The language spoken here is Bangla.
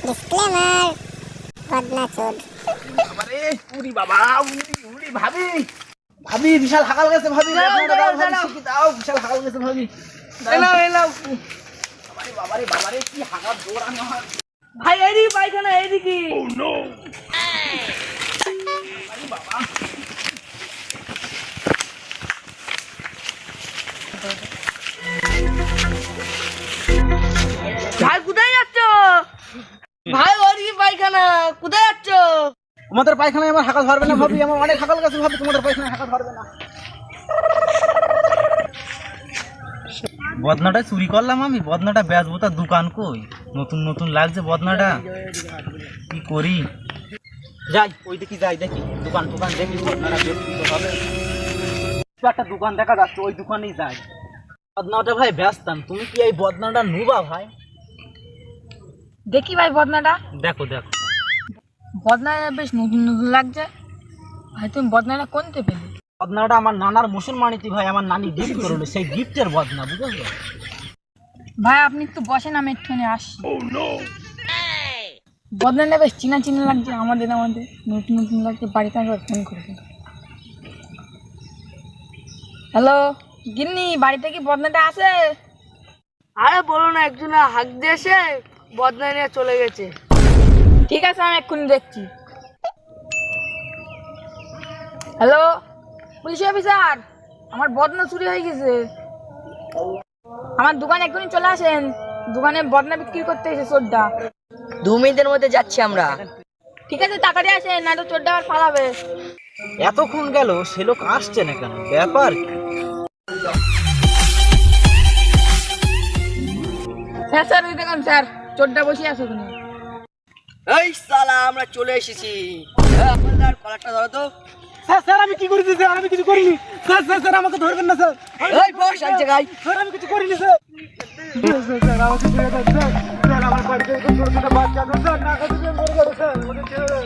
ডিসক্লেমার বদনা আরে উড়ি বাবা উড়ি উড়ি ভাবি। ভাবি বিশাল হাকাল গেছে ভাবি। দাও, বিশাল হাকাল গেছে ভাবি। এলাও এলাও বাবারে বাবারে বাবারে কি হাকাল জোর আমি আমার ভাই এইদিকে পায়খানা এইদিকে ভাই কোথায় যাচ্ছ? তোমাদের পায়খানায় আমার হাকাল ধরবে না ভাবি আমার অনেক হাকাল গেছে ভাবি তোমাদের পায়খানায় হাকাল ধরবে না। বদনাটা চুরি করলাম আমি বদনাটা বেচবো তার দোকান কই? নতুন নতুন লাগছে বদনাটা। কি করি? যাই ওই দেখি যাই দেখি দোকান দোকান দেখি বদনাটা হবে একটা দোকান দেখা যাচ্ছে ওই দোকানেই যাই। বদনাটা ভাই ব্যস্তাম তুমি কি এই বদনাটা নুবা ভাই? দেখি ভাই বদনাটা। দেখো দেখো। বদনা বেশ নতুন নতুন লাগছে। ভাই তুমি বদনাটা কোনতে পেলে? বদনাটা আমার নানার মুসলমানিতি ভাই আমার নানি গিফট করল সেই গিফটের বদনা বুঝেছ? ভাই আপনি একটু বসেন আমি একটুখানি আসি বদনাটা বেশ চিনা চিনা লাগছে আমাদের আমাদের। নতুন নতুন লাগছে বাড়িতে একবার ফোন করে হ্যালো গিন্নি বাড়িতে কি বদনাটা আছে? আরে বলো না একজন হাক দিয়ে এসে বদনা নিয়ে চলে গেছে। ঠিক আছে আমি এক্ষুনি দেখছি। হ্যালো পুলিশ অফিসার আমার বদনা চুরি হয়ে গেছে। আমার দোকানে এক্ষুনি চলে আসেন। দোকানে বদনা বিক্রি করতে এসে চোরটা। দু মিনিটের মধ্যে যাচ্ছি আমরা। ঠিক আছে টাকা দিয়ে আসেন না তো চোরটা আবার পালাবে এতক্ষণ গেল সে লোক আসছে না কেন? ব্যাপার? হ্যাঁ স্যার ওই দেখুন স্যার চোরটা বসে আছে ওখানে। এই সালা আমরা চলে এসেছি। হ্যাঁ, আপনার কলারটা ধরো তো। স্যার স্যার আমি কি করেছি স্যার? আমি কিছু করিনি। স্যার স্যার স্যার আমাকে ধরবেন না স্যার। এই বস এক জায়গায়। স্যার আমি কিছু করিনি স্যার। স্যার, আমাকে ছেড়ে দেন স্যার। আমার বাড়িতে ছোট ছোট বাচ্চা স্যার। না যাবে স্যার। আমাকে ছেড়ে দেন।